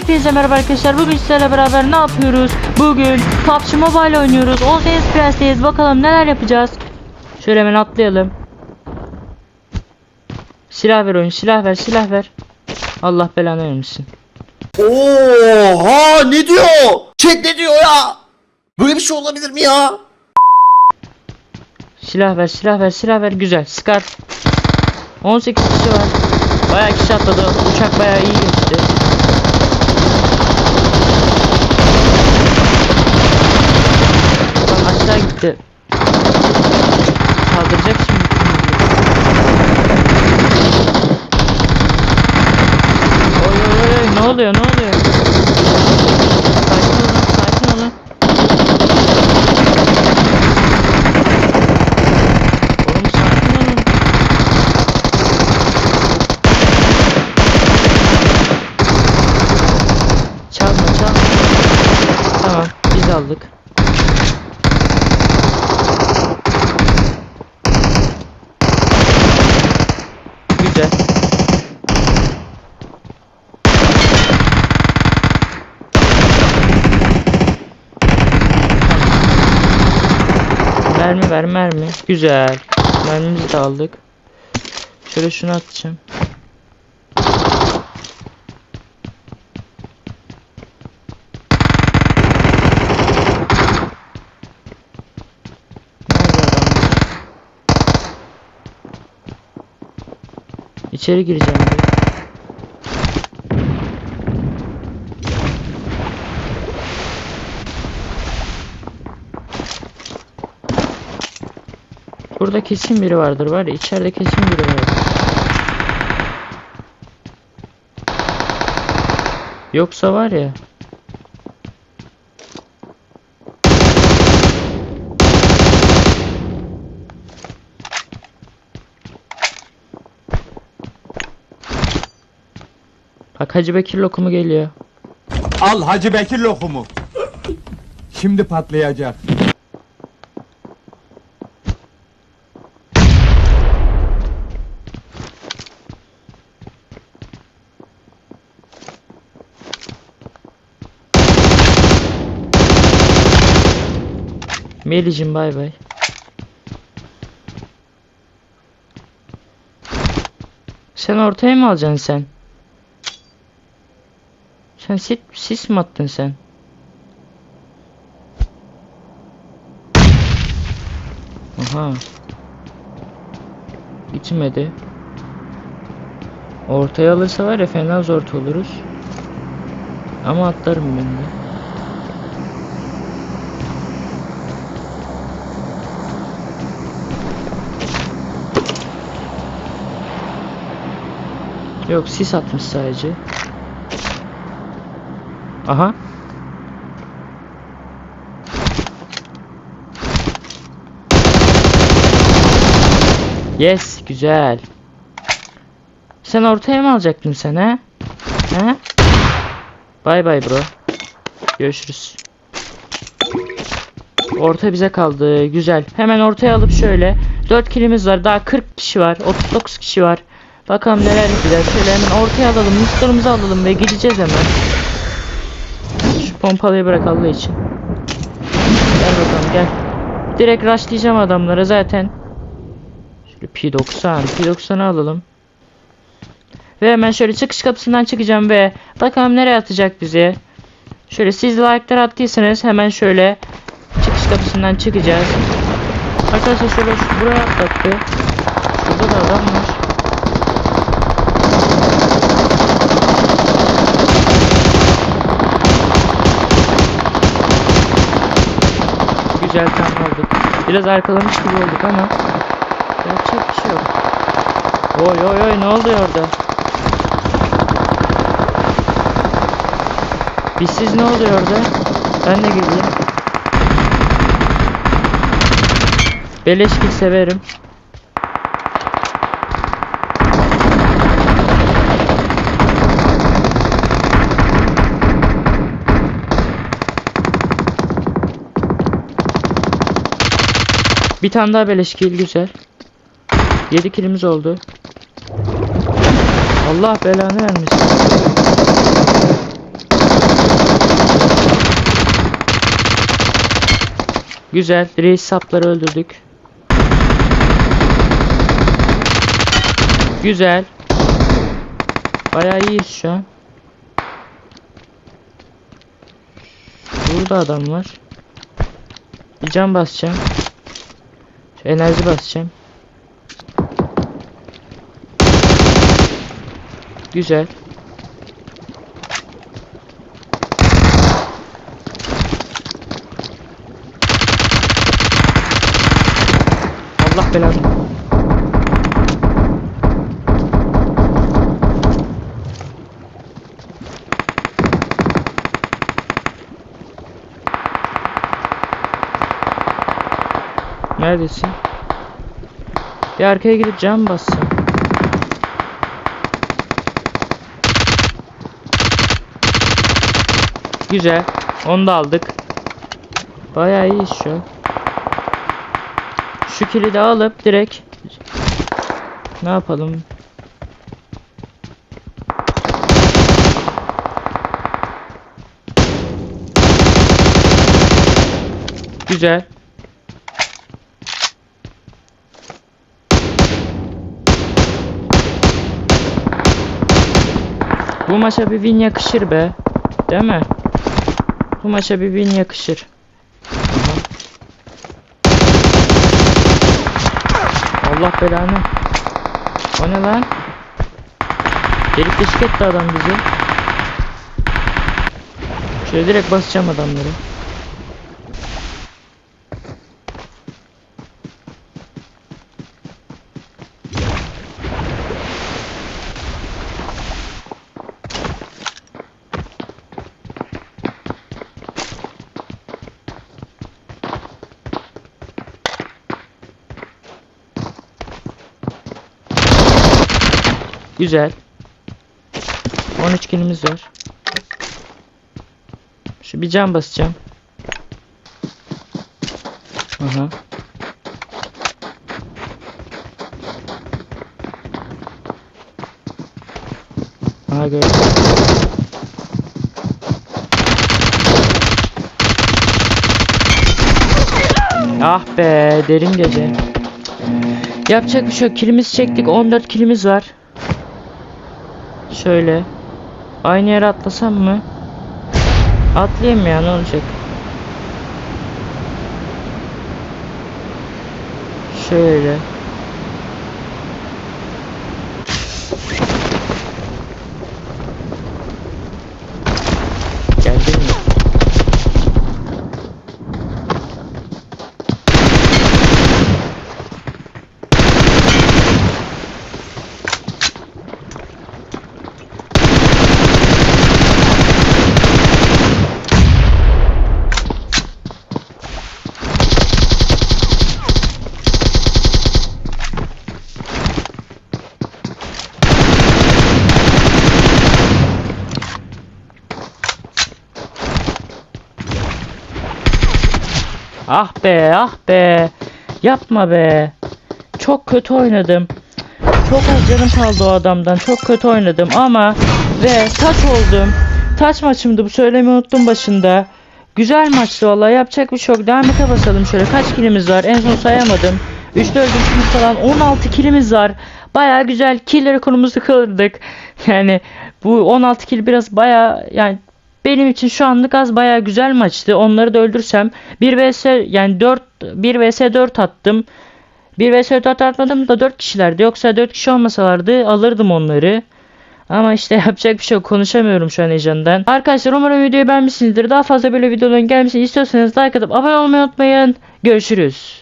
Hepinize merhaba arkadaşlar. Bugün sizlerle beraber ne yapıyoruz? Bugün PUBG Mobile oynuyoruz. 10 FPS'teyiz. Bakalım neler yapacağız. Şöyle hemen atlayalım. Silah ver oyun. Silah ver. Silah ver. Allah belanı vermesin. Oha ne diyor? Chat ne diyor ya? Böyle bir şey olabilir mi ya? Silah ver. Silah ver. Silah ver. Güzel. Scar. 18 kişi var. Bayağı kişi atladı. Uçak bayağı iyi geçti. Gitti. Kaldıracak şimdi. Oy oy oy ne oluyor ne oluyor? Sakin olun sakin olun. Oğlum. Çalma çalma. Tamam biz aldık. Güzel. Mermi ver mermi. Güzel. Mermimizi de aldık. Şöyle şunu atacağım. İçeri gireceğim. bir. Burada kesin biri vardır var ya içeride kesin biri vardır. Yoksa var ya. Bak Hacı Bekir lokumu geliyor. Al Hacı Bekir lokumu. Şimdi patlayacak. Melicim bay bay. Sen ortaya mı alacaksın sen? Sen sis, sis mi attın sen? Aha. Gitmedi. Ortaya alırsa var ya fena zor oluruz. Ama atlarım ben de. Yok sis atmış sadece. Aha. Yes güzel. Sen ortaya mı alacaktın sen ha? Ha? Bay bay bro. Görüşürüz. Orta bize kaldı. Güzel. Hemen ortaya alıp şöyle. 4 kilimiz var. Daha 40 kişi var. 39 kişi var. Bakalım neler yapacağız. Şöyle hemen ortaya alalım. Mutlarımızı alalım ve gideceğiz hemen. Şu pompalıyı bırak için. Gel bakalım gel. Direkt rushlayacağım adamlara zaten. Şöyle P90. P90'ı alalım. Ve hemen şöyle çıkış kapısından çıkacağım ve bakalım nereye atacak bizi. Şöyle siz like'lar attıysanız hemen şöyle çıkış kapısından çıkacağız. Arkadaşlar şöyle buraya atlattı. Şurada da adam var. Tam aldık. Biraz arkalamış gibi olduk ama yapacak bir şey yok. Oy oy oy ne oluyor orada? Bizsiz ne oluyor orada? Ben de geleyim. Beleş severim. Bir tane daha beleş kill güzel. 7 kilimiz oldu. Allah belanı vermiş. Güzel. Reis sapları öldürdük. Güzel. Bayağı iyiyiz şu an. Burada adam var. Bir can basacağım. Enerji basacağım. Güzel. Allah belanı. Neredesin? Bir arkaya gidip cam bassam. Güzel. Onu da aldık. Bayağı iyi şu. Şu kilidi alıp direkt ne yapalım? Güzel. Bu maça bir win yakışır be. Değil mi? Bu maça bir win yakışır. Allah belanı. O ne lan? Delik deşik etti adam bizi. Şöyle direkt basacağım adamları. Güzel. 13 kilimiz var. Şu bir can basacağım. Aha. Aha gördüm. Ah be derin gece. Yapacak bir şey yok. Kilimizi çektik. 14 kilimiz var. Şöyle. Aynı yere atlasam mı? Atlayayım ya ne olacak? Şöyle. Ah be ah be. Yapma be. Çok kötü oynadım. Çok az canım kaldı o adamdan. Çok kötü oynadım ama ve taç oldum. Taç maçımdı bu söylemeyi unuttum başında. Güzel maçtı vallahi yapacak bir şey yok. Devam basalım şöyle. Kaç kilimiz var? En son sayamadım. 3 4 kilimiz falan 16 kilimiz var. Baya güzel kill rekorumuzu kırdık. Yani bu 16 kill biraz baya yani benim için şu anlık az baya güzel maçtı. Onları da öldürsem 1 vs yani 4 1 vs 4 attım. 1 vs 4 atmadım da 4 kişilerdi. Yoksa 4 kişi olmasalardı alırdım onları. Ama işte yapacak bir şey yok. Konuşamıyorum şu an heyecandan. Arkadaşlar umarım videoyu beğenmişsinizdir. Daha fazla böyle videoların gelmesini istiyorsanız like atıp abone olmayı unutmayın. Görüşürüz.